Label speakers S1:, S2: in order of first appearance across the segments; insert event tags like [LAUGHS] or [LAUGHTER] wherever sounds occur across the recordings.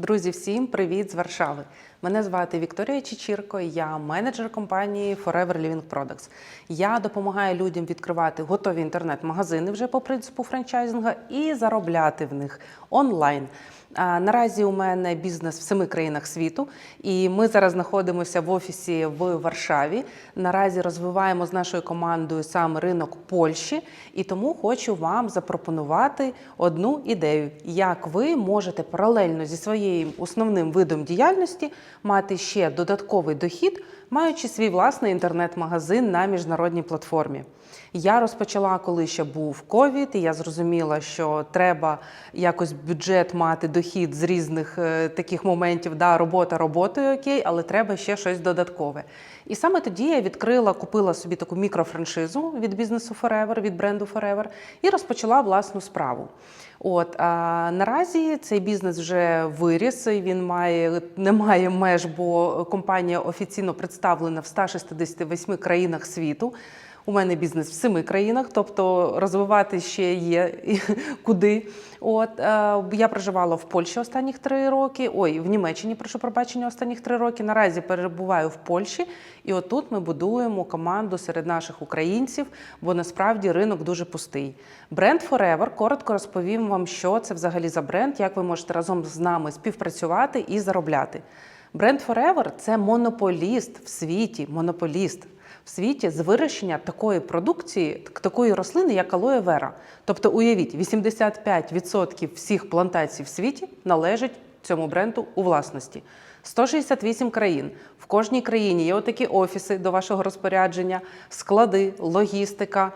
S1: Друзі, всім привіт з Варшави. Мене звати Вікторія Чечірко, я менеджер компанії Forever Living Products. Я допомагаю людям відкривати готові інтернет-магазини вже по принципу франчайзинга і заробляти в них онлайн. Наразі у мене бізнес в семи країнах світу, і ми зараз знаходимося в офісі в Варшаві. Наразі розвиваємо з нашою командою саме ринок Польщі, і тому хочу вам запропонувати одну ідею, як ви можете паралельно зі своїм основним видом діяльності мати ще додатковий дохід, маючи свій власний інтернет-магазин на міжнародній платформі. Я розпочала, коли ще був ковід, і я зрозуміла, що треба якось бюджет мати дохід з різних е, таких моментів. Да, робота роботою окей, але треба ще щось додаткове. І саме тоді я відкрила, купила собі таку мікрофраншизу від бізнесу Forever, від бренду Forever, і розпочала власну справу. От а наразі цей бізнес вже виріс. Він має не має меж, бо компанія офіційно представлена в 168 країнах світу. У мене бізнес в семи країнах, тобто розвивати ще є [LAUGHS] куди. От е, я проживала в Польщі останніх три роки. Ой, в Німеччині прошу пробачення останніх три роки. Наразі перебуваю в Польщі, і отут ми будуємо команду серед наших українців, бо насправді ринок дуже пустий. Бренд Forever коротко розповім вам, що це взагалі за бренд, як ви можете разом з нами співпрацювати і заробляти. Бренд Forever – це монополіст в світі, монополіст світі з вирощення такої продукції, такої рослини, як алоє вера. Тобто, уявіть, 85% всіх плантацій в світі належать цьому бренду у власності. 168 країн. В кожній країні є отакі офіси до вашого розпорядження, склади, логістика,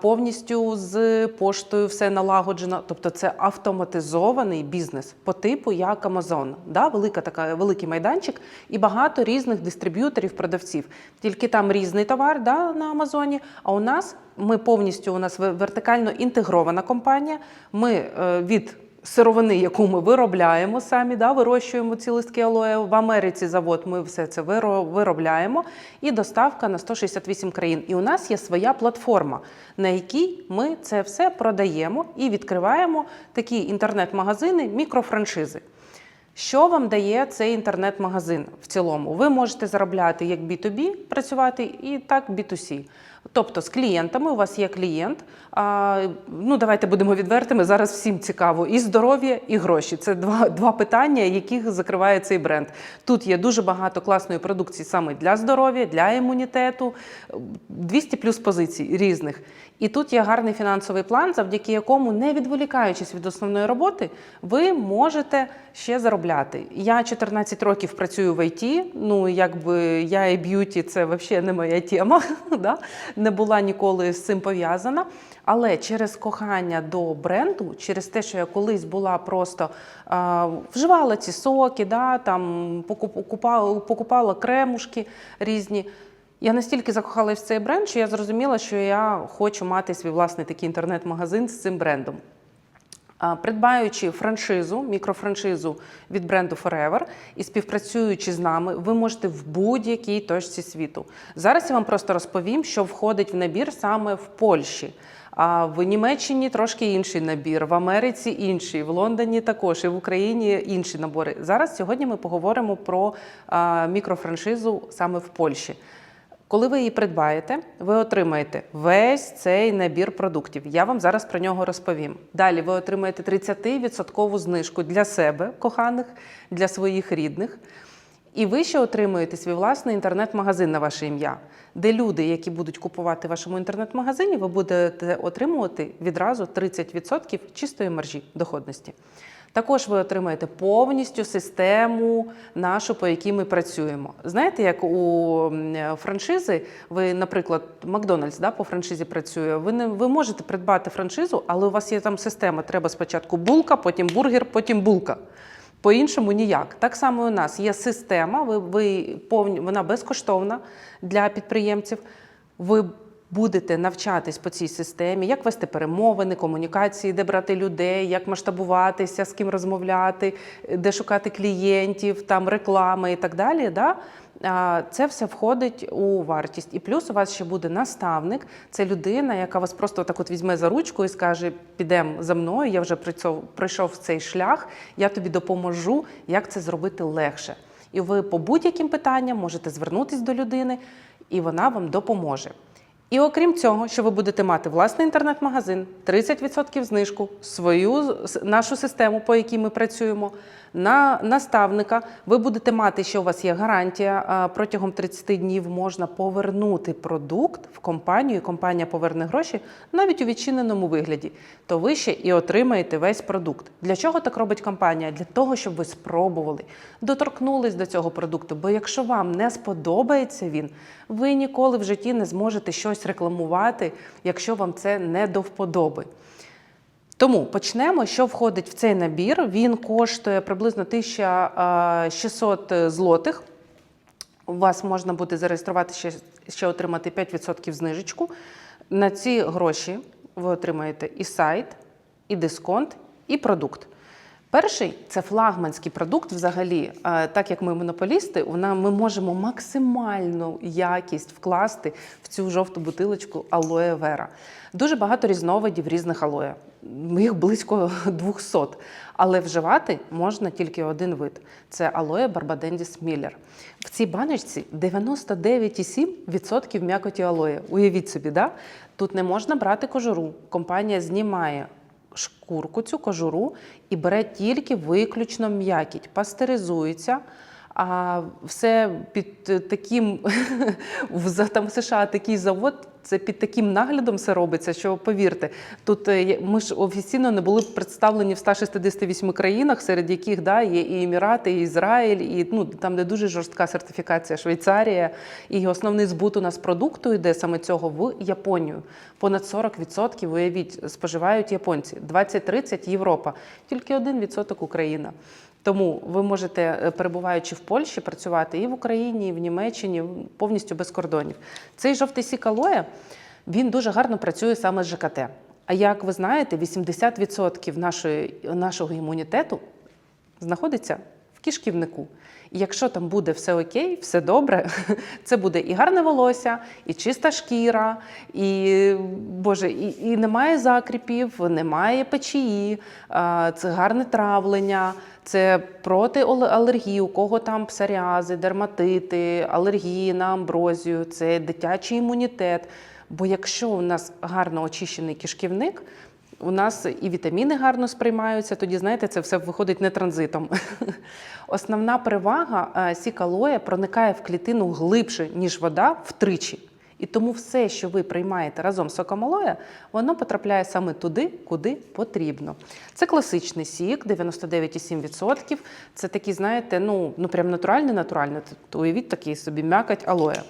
S1: повністю з поштою все налагоджено. Тобто це автоматизований бізнес по типу як Amazon. Да? Велика така, великий майданчик і багато різних дистриб'юторів, продавців. Тільки там різний товар да, на Амазоні. А у нас ми повністю у нас вертикально інтегрована компанія. Ми е, від сировини, яку ми виробляємо самі, да, вирощуємо ці листки алоє. В Америці завод ми все це виробляємо. І доставка на 168 країн. І у нас є своя платформа, на якій ми це все продаємо і відкриваємо такі інтернет-магазини, мікрофраншизи. Що вам дає цей інтернет-магазин в цілому? Ви можете заробляти як B2B, працювати і так B2C. Тобто з клієнтами у вас є клієнт. А, ну давайте будемо відвертими. Зараз всім цікаво і здоров'я, і гроші. Це два, два питання, яких закриває цей бренд. Тут є дуже багато класної продукції саме для здоров'я, для імунітету, 200 плюс позицій різних. І тут є гарний фінансовий план, завдяки якому, не відволікаючись від основної роботи, ви можете ще заробляти. Я 14 років працюю в ІТ, ну якби я і б'юті, це взагалі не моя тема, [LAUGHS] да? не була ніколи з цим пов'язана. Але через кохання до бренду, через те, що я колись була просто а, вживала ці соки, да, там покупала, покупала кремушки різні. Я настільки закохалась в цей бренд, що я зрозуміла, що я хочу мати свій власний такий інтернет-магазин з цим брендом. Придбаючи франшизу, мікрофраншизу від бренду Forever і співпрацюючи з нами, ви можете в будь-якій точці світу. Зараз я вам просто розповім, що входить в набір саме в Польщі. А в Німеччині трошки інший набір, в Америці інший, в Лондоні також і в Україні інші набори. Зараз сьогодні ми поговоримо про мікрофраншизу саме в Польщі. Коли ви її придбаєте, ви отримаєте весь цей набір продуктів. Я вам зараз про нього розповім. Далі ви отримаєте 30% знижку для себе, коханих, для своїх рідних. І ви ще отримуєте свій власний інтернет-магазин на ваше ім'я, де люди, які будуть купувати в вашому інтернет-магазині, ви будете отримувати відразу 30% чистої маржі доходності. Також ви отримаєте повністю систему нашу, по якій ми працюємо. Знаєте, як у франшизи, ви, наприклад, Макдональдс да, по франшизі працює. Ви не ви можете придбати франшизу, але у вас є там система. Треба спочатку булка, потім бургер, потім булка. По-іншому ніяк. Так само у нас є система, ви, ви повні, вона безкоштовна для підприємців. Ви будете навчатись по цій системі, як вести перемовини, комунікації, де брати людей, як масштабуватися, з ким розмовляти, де шукати клієнтів, там реклами і так далі. Да? Це все входить у вартість. І плюс у вас ще буде наставник. Це людина, яка вас просто так от візьме за ручку і скаже: підемо за мною, я вже пройшов цей шлях, я тобі допоможу, як це зробити легше. І ви по будь-яким питанням можете звернутися до людини, і вона вам допоможе. І окрім цього, що ви будете мати власний інтернет-магазин, 30% знижку, свою нашу систему, по якій ми працюємо, на наставника. Ви будете мати, що у вас є гарантія. Протягом 30 днів можна повернути продукт в компанію, і компанія поверне гроші навіть у відчиненому вигляді. То ви ще і отримаєте весь продукт. Для чого так робить компанія? Для того, щоб ви спробували, доторкнулись до цього продукту. Бо якщо вам не сподобається він, ви ніколи в житті не зможете щось рекламувати, якщо вам це не до вподоби. Тому почнемо, що входить в цей набір. Він коштує приблизно 1600 злотих. У вас можна буде зареєструвати ще, ще отримати 5% знижечку. На ці гроші ви отримаєте і сайт, і дисконт, і продукт. Перший це флагманський продукт. Взагалі, Е, так як ми монополісти, вона ми можемо максимальну якість вкласти в цю жовту бутилочку алоє вера. Дуже багато різновидів різних алоє. Їх близько [LAUGHS] 200. Але вживати можна тільки один вид це алоє Барбадендіс Міллер. В цій баночці 99,7% м'якоті алоє. Уявіть собі, да? тут не можна брати кожуру. Компанія знімає шкурку, цю кожуру і бере тільки виключно м'якіть, пастеризується. А все під таким там США такий завод. Це під таким наглядом все робиться, що повірте, тут е, ми ж офіційно не були представлені в 168 країнах, серед яких да, є і Емірати, і Ізраїль, і ну там, де дуже жорстка сертифікація, Швейцарія. І основний збут у нас продукту йде саме цього в Японію. Понад 40% уявіть, споживають японці, 20-30 Європа, тільки 1% Україна. Тому ви можете, е, перебуваючи в Польщі, працювати і в Україні, і в Німеччині повністю без кордонів. Цей жовтий сік алоє, він дуже гарно працює саме з ЖКТ. А як ви знаєте, 80% нашої, нашого імунітету знаходиться в кишківнику. І якщо там буде все окей, все добре, [LAUGHS] це буде і гарне волосся, і чиста шкіра, і Боже, і, і немає закріпів, немає печії, це гарне травлення, це проти алергії, у кого там псоріази, дерматити, алергії на амброзію, це дитячий імунітет. Бо якщо у нас гарно очищений кишківник, у нас і вітаміни гарно сприймаються, тоді, знаєте, це все виходить не транзитом. [LAUGHS] Основна перевага е, сікалоя проникає в клітину глибше, ніж вода втричі. І тому все, що ви приймаєте разом з соком алоя, воно потрапляє саме туди, куди потрібно. Це класичний сік, 99,7%. Це такий, знаєте, ну, ну прям натуральний, натуральний. Уявіть такий собі м'якоть алоя.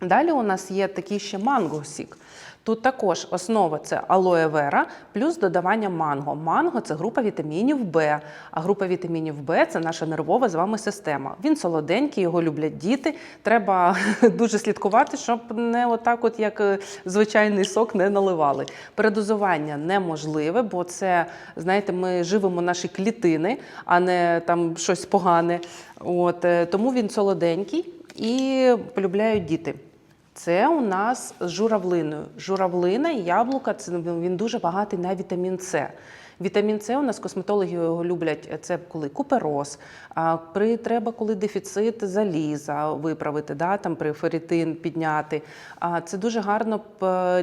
S1: Далі у нас є такий ще манго-сік. Тут також основа це алоє вера плюс додавання манго. Манго це група вітамінів Б, а група вітамінів Б це наша нервова з вами система. Він солоденький, його люблять діти. Треба [LAUGHS] дуже слідкувати, щоб не отак, от як е, звичайний сок, не наливали. Передозування неможливе, бо це, знаєте, ми живемо наші клітини, а не там щось погане. От, е, тому він солоденький і полюбляють діти. Це у нас з журавлиною. Журавлина і яблука це він дуже багатий на вітамін С. Вітамін С у нас косметологи його люблять. Це коли купероз, а при треба, коли дефіцит заліза виправити, да, там при ферритин підняти. А це дуже гарно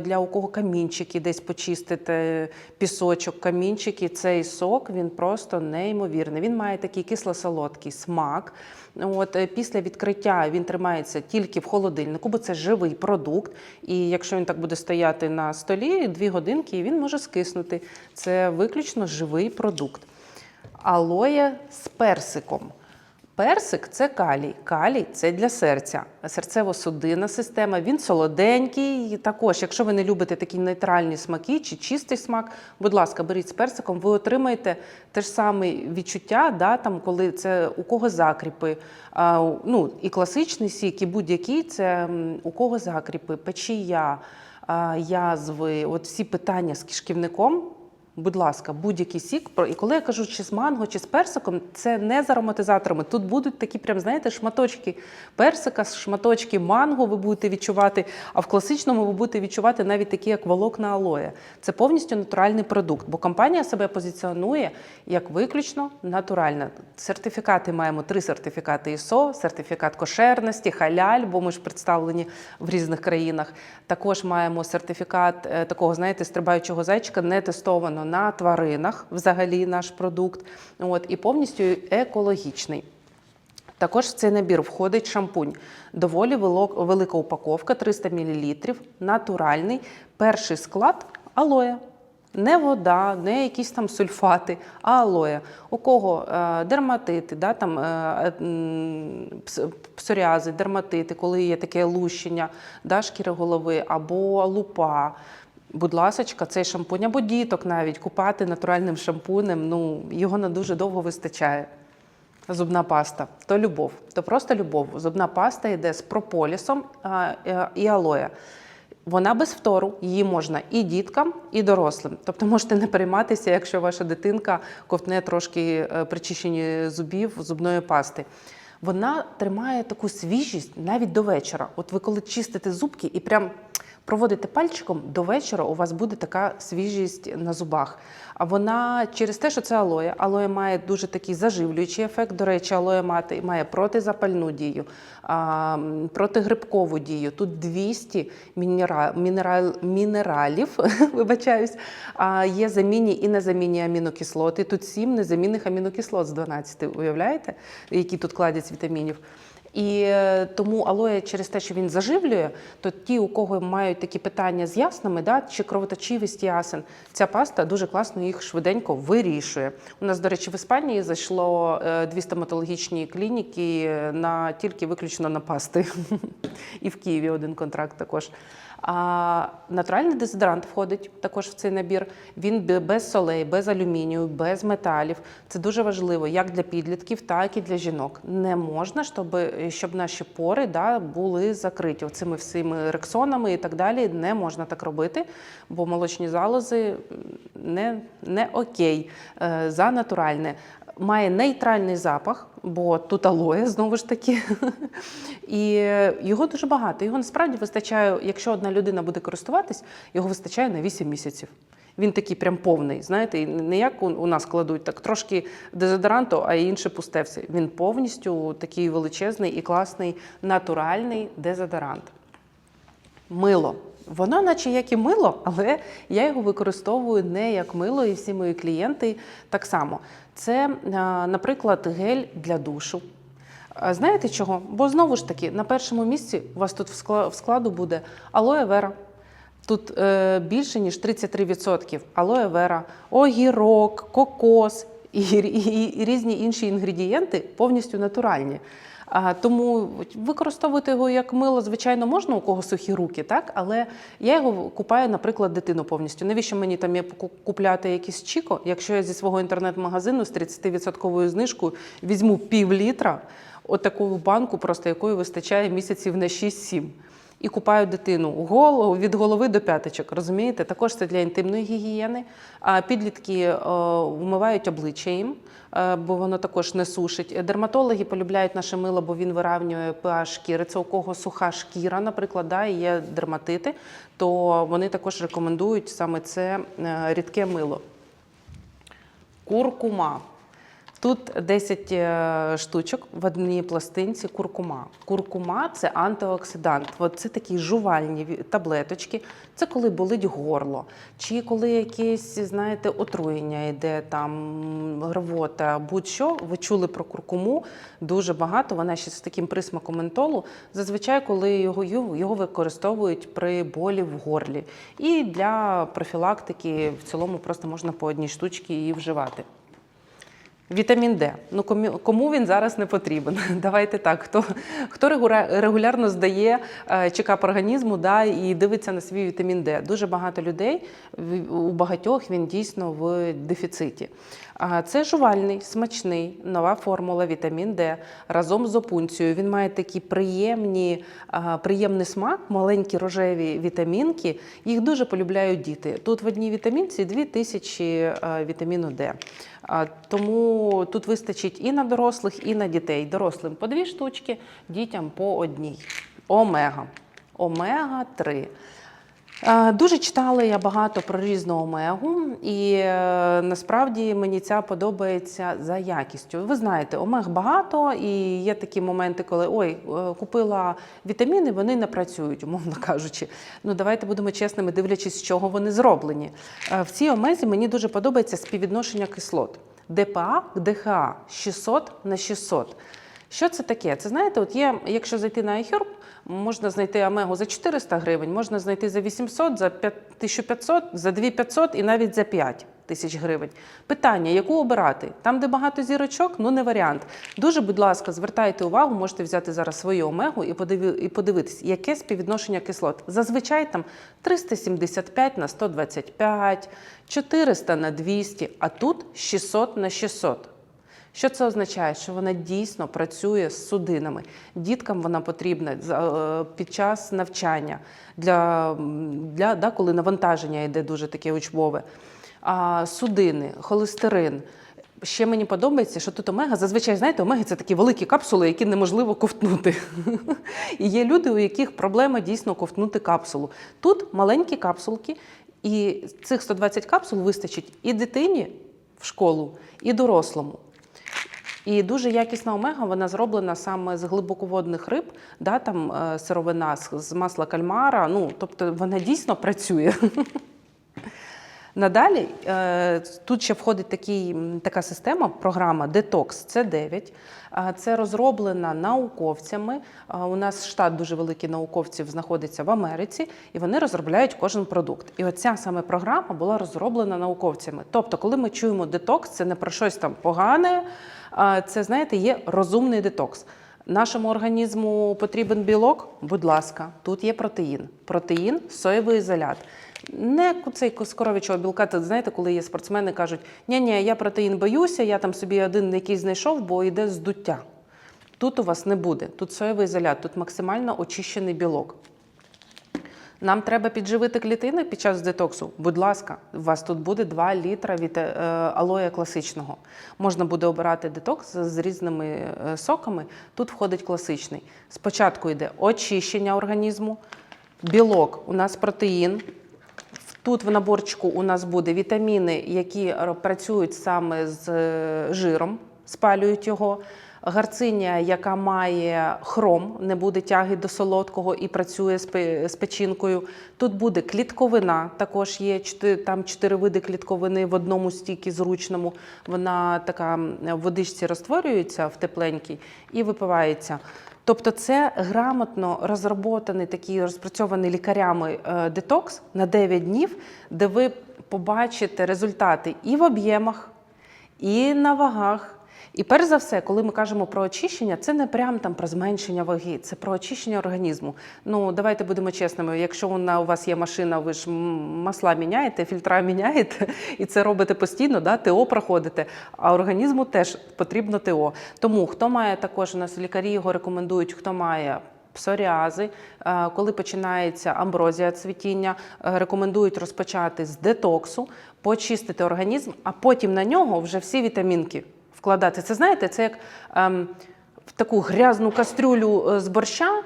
S1: для у кого камінчики десь почистити, пісочок, камінчики. Цей сок він просто неймовірний. Він має такий кисло-солодкий смак. От е, після відкриття він тримається тільки в холодильнику, бо це живий продукт. І якщо він так буде стояти на столі, дві годинки, він може скиснути. Це виключно живий продукт. Алоє з персиком. Персик це калій. Калій це для серця. Серцево-судинна система. Він солоденький. Також, якщо ви не любите такі нейтральні смаки чи чистий смак, будь ласка, беріть з персиком, ви отримаєте те ж саме відчуття, да, там, коли це у кого закріпи. А, ну, і класичний сік, і будь-який це у кого закріпи, печія, язви, от всі питання з кишківником Будь ласка, будь-який сік. І коли я кажу чи з манго, чи з персиком, це не з ароматизаторами. Тут будуть такі, прям знаєте, шматочки персика, шматочки манго ви будете відчувати. А в класичному ви будете відчувати навіть такі, як волокна алоє. Це повністю натуральний продукт, бо компанія себе позиціонує як виключно натуральна. Сертифікати маємо три сертифікати ISO, сертифікат кошерності, халяль, бо ми ж представлені в різних країнах. Також маємо сертифікат е, такого, знаєте, стрибаючого зайчика, не тестовано на тваринах взагалі наш продукт. От, і повністю екологічний. Також в цей набір входить шампунь. Доволі велика упаковка, 300 мл, натуральний. Перший склад алоє. Не вода, не якісь там сульфати, а алоє. У кого е, дерматити, да, там, е, псоріази, дерматити, коли є таке лущення да, шкіри голови або лупа. Будь ласочка, цей шампунь або діток навіть купати натуральним шампунем, ну, його на дуже довго вистачає. Зубна паста то любов, то просто любов. Зубна паста йде з прополісом а, е, і алоє. Вона без втору, її можна і діткам, і дорослим. Тобто можете не перейматися, якщо ваша дитинка ковтне трошки е, при чищенні зубів зубної пасти. Вона тримає таку свіжість навіть до вечора. От ви коли чистите зубки і прям проводите пальчиком до вечора, у вас буде така свіжість на зубах. А вона через те, що це алоє, алоє має дуже такий заживлюючий ефект. До речі, алоє мати має протизапальну дію, протигрибкову дію. Тут 200 мінера, мінерал, мінералів, [LAUGHS] вибачаюсь, а є замінні і незамінні амінокислоти. Тут 7 незамінних амінокислот з 12, уявляєте, які тут кладять з вітамінів. І е, тому алоє через те, що він заживлює, то ті, у кого мають такі питання з яснами, да, чи кровоточивість ясен, ця паста дуже класно їх швиденько вирішує. У нас, до речі, в Іспанії зайшло е, дві стоматологічні клініки е, на тільки виключно на пасти. [LAUGHS] І в Києві один контракт також. А натуральний дезодорант входить також в цей набір. Він бе- без солей, без алюмінію, без металів. Це дуже важливо як для підлітків, так і для жінок. Не можна, щоб, щоб наші пори да, були закриті цими всіми рексонами і так далі. Не можна так робити, бо молочні залози не, не окей е, за натуральне. Має нейтральний запах, бо тут алоє знову ж таки. [LAUGHS] І його дуже багато. Його насправді вистачає, якщо одна людина буде користуватись, його вистачає на 8 місяців. Він такий прям повний, знаєте, не як у- нас кладуть, так трошки дезодоранту, а інше пусте все. Він повністю такий величезний і класний натуральний дезодорант. Мило. Воно, наче як і мило, але я його використовую не як мило, і всі мої клієнти так само. Це, наприклад, гель для душу. Знаєте чого? Бо знову ж таки, на першому місці у вас тут в складу буде алоє вера. Тут е, більше ніж 33% алоє вера, огірок, кокос і, і, і різні інші інгредієнти повністю натуральні. Тому використовувати його як мило, звичайно, можна у кого сухі руки, так? але я його купаю, наприклад, дитину повністю. Навіщо мені там купляти якісь чіко, якщо я зі свого інтернет-магазину з 30% знижкою візьму пів літра, отаку банку, просто якої вистачає місяців на 6-7. І купаю дитину голову від голови до п'яточок. Розумієте? Також це для інтимної гігієни. А підлітки е, вмивають обличчя їм, е, бо воно також не сушить. Дерматологи полюбляють наше мило, бо він виравнює pH шкіри. Це у кого суха шкіра, наприклад, да, і є дерматити, то вони також рекомендують саме це е, рідке мило. Куркума. Тут 10 е, штучок в одній пластинці куркума. Куркума це антиоксидант. От це такі жувальні таблеточки. Це коли болить горло, чи коли якесь, знаєте, отруєння йде, там рвота, будь-що. Ви чули про куркуму дуже багато. Вона ще з таким присмаком ментолу. Зазвичай, коли його, його використовують при болі в горлі. І для профілактики в цілому просто можна по одній штучці її вживати. Вітамін Д. Ну кому він зараз не потрібен? [LAUGHS] Давайте так. Хто, хто регулярно здає е, чекап організму да, і дивиться на свій вітамін Д. Дуже багато людей у багатьох він дійсно в дефіциті. Це жувальний, смачний, нова формула вітамін Д разом з опунцією. Він має такі приємні, приємний смак, маленькі рожеві вітамінки. Їх дуже полюбляють діти. Тут в одній вітамінці 2000 а, вітаміну Д. А, Тут вистачить і на дорослих, і на дітей. Дорослим по дві штучки, дітям по одній. Омега. Омега 3. Е, Дуже читала я багато про різну омегу, і е, насправді мені ця подобається за якістю. Ви знаєте, омег багато, і є такі моменти, коли ой, е, купила вітаміни, вони не працюють, умовно [LAUGHS] кажучи. Ну давайте будемо чесними, дивлячись, з чого вони зроблені. В цій омезі мені дуже подобається співвідношення кислот. ДПА к ДХА 600 на 600. Що це таке? Це знаєте, от є, якщо зайти на iHerb, можна знайти омегу за 400 гривень, можна знайти за 800, за 5 1500, за 2500 і навіть за 5 тисяч гривень. Питання, яку обирати? Там, де багато зірочок, ну не варіант. Дуже, будь ласка, звертайте увагу, можете взяти зараз свою омегу і і подивитись, яке співвідношення кислот. Зазвичай там 375 на 125, 400 на 200, а тут 600 на 600. Що це означає? Що вона дійсно працює з судинами. Діткам вона потрібна е, під час навчання, для, для, да, коли навантаження йде дуже таке учбове. А, судини, холестерин. Ще мені подобається, що тут омега, зазвичай, знаєте, омеги це такі великі капсули, які неможливо ковтнути. [LAUGHS] І є люди, у яких проблема дійсно ковтнути капсулу. Тут маленькі капсулки, і цих 120 капсул вистачить і дитині в школу, і дорослому. І дуже якісна омега, вона зроблена саме з глибоководних риб, да, там е, сировина з, з масла кальмара. Ну, тобто вона дійсно працює. [LAUGHS] Надалі е, тут ще входить такий, така система, програма Detox C9. Е, Це розроблена науковцями. Е, У нас штат дуже великий науковців знаходиться в Америці, і вони розробляють кожен продукт. І оця саме програма була розроблена науковцями. Тобто, коли ми чуємо детокс, це не про щось там погане, це знаєте, є розумний детокс. Нашому організму потрібен білок, будь ласка, тут є протеїн. Протеїн, соєвий ізолят. Не цей коров'ячого білка, це знаєте, коли є спортсмени, кажуть, ні ні я протеїн боюся, я там собі один якийсь знайшов, бо йде здуття. Тут у вас не буде. Тут соєвий ізолят, тут максимально очищений білок. Нам треба підживити клітини під час детоксу. Будь ласка, у вас тут буде 2 літра від е, алоя класичного. Можна буде обирати детокс з різними е, соками. Тут входить класичний. Спочатку йде очищення організму, білок, у нас протеїн. Тут в наборчику у нас буде вітаміни, які працюють саме з е, жиром, спалюють його. Гарциня, яка має хром, не буде тяги до солодкого і працює з печінкою. Тут буде клітковина, також є там чотири види клітковини в одному стікі зручному. Вона така в водичці розтворюється в тепленькій і випивається. Тобто це грамотно розроботаний такий розпрацьований лікарями е, детокс на 9 днів, де ви побачите результати і в об'ємах, і на вагах. І перш за все, коли ми кажемо про очищення, це не прям там про зменшення ваги, це про очищення організму. Ну давайте будемо чесними. Якщо вона у вас є машина, ви ж масла міняєте, фільтра [LAUGHS] міняєте, і це робите постійно, да, ТО проходите. А організму теж потрібно ТО. Тому хто має також у нас лікарі його рекомендують, хто має. Псоріази, Е, коли починається амброзія цвітіння, е, рекомендують розпочати з детоксу, почистити організм, а потім на нього вже всі вітамінки вкладати. Це знаєте, це як ем, в таку грязну кастрюлю е, з борща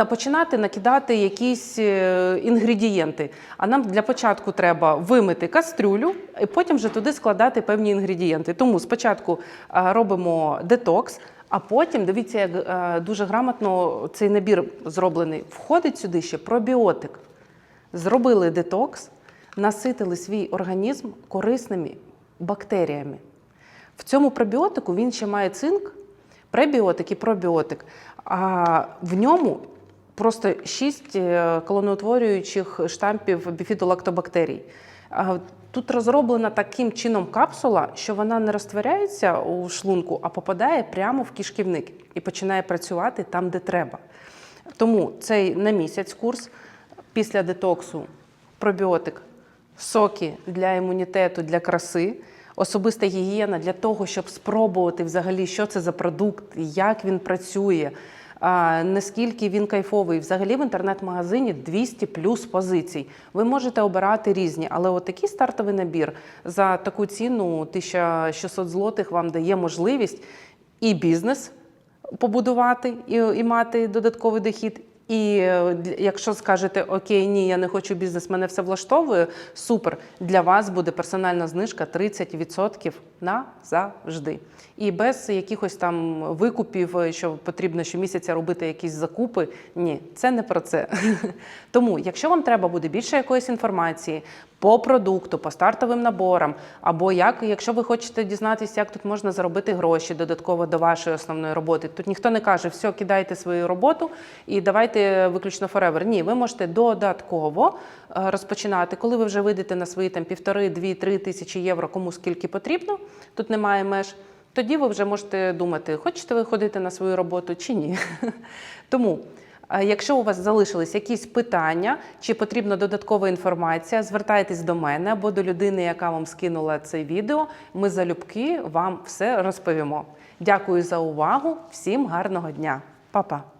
S1: е, починати накидати якісь е, інгредієнти. А нам для початку треба вимити кастрюлю, і потім вже туди складати певні інгредієнти. Тому спочатку е, робимо детокс. А потім дивіться, як е, дуже грамотно цей набір зроблений. Входить сюди ще пробіотик. Зробили детокс, наситили свій організм корисними бактеріями. В цьому пробіотику він ще має цинк, пребіотик і пробіотик. А в ньому просто шість е, колоноутворюючих штампів біфідолактобактерій. Тут розроблена таким чином капсула, що вона не розтворяється у шлунку, а попадає прямо в кишківник і починає працювати там, де треба. Тому цей на місяць курс після детоксу пробіотик, соки для імунітету, для краси, особиста гігієна для того, щоб спробувати взагалі, що це за продукт, як він працює. Наскільки він кайфовий, взагалі в інтернет-магазині 200 плюс позицій. Ви можете обирати різні, але от такий стартовий набір за таку ціну 1600 злотих вам дає можливість і бізнес побудувати і, і мати додатковий дохід. І е, якщо скажете Окей, ні, я не хочу бізнес, мене все влаштовує. Супер. Для вас буде персональна знижка 30% назавжди. І без якихось там викупів, е, що потрібно щомісяця робити якісь закупи. Ні, це не про це. [LAUGHS] Тому, якщо вам треба буде більше якоїсь інформації по продукту, по стартовим наборам, або як, якщо ви хочете дізнатися, як тут можна заробити гроші додатково до вашої основної роботи, тут ніхто не каже, все, кидайте свою роботу і давайте виключно forever. Ні, ви можете додатково е, розпочинати, коли ви вже вийдете на свої там півтори, дві, три тисячі євро, кому скільки потрібно. Тут немає меж. Тоді ви вже можете думати, хочете ви ходити на свою роботу чи ні. [LAUGHS] Тому. Якщо у вас залишились якісь питання чи потрібна додаткова інформація, звертайтесь до мене або до людини, яка вам скинула це відео. Ми залюбки вам все розповімо. Дякую за увагу. Всім гарного дня, Па-па!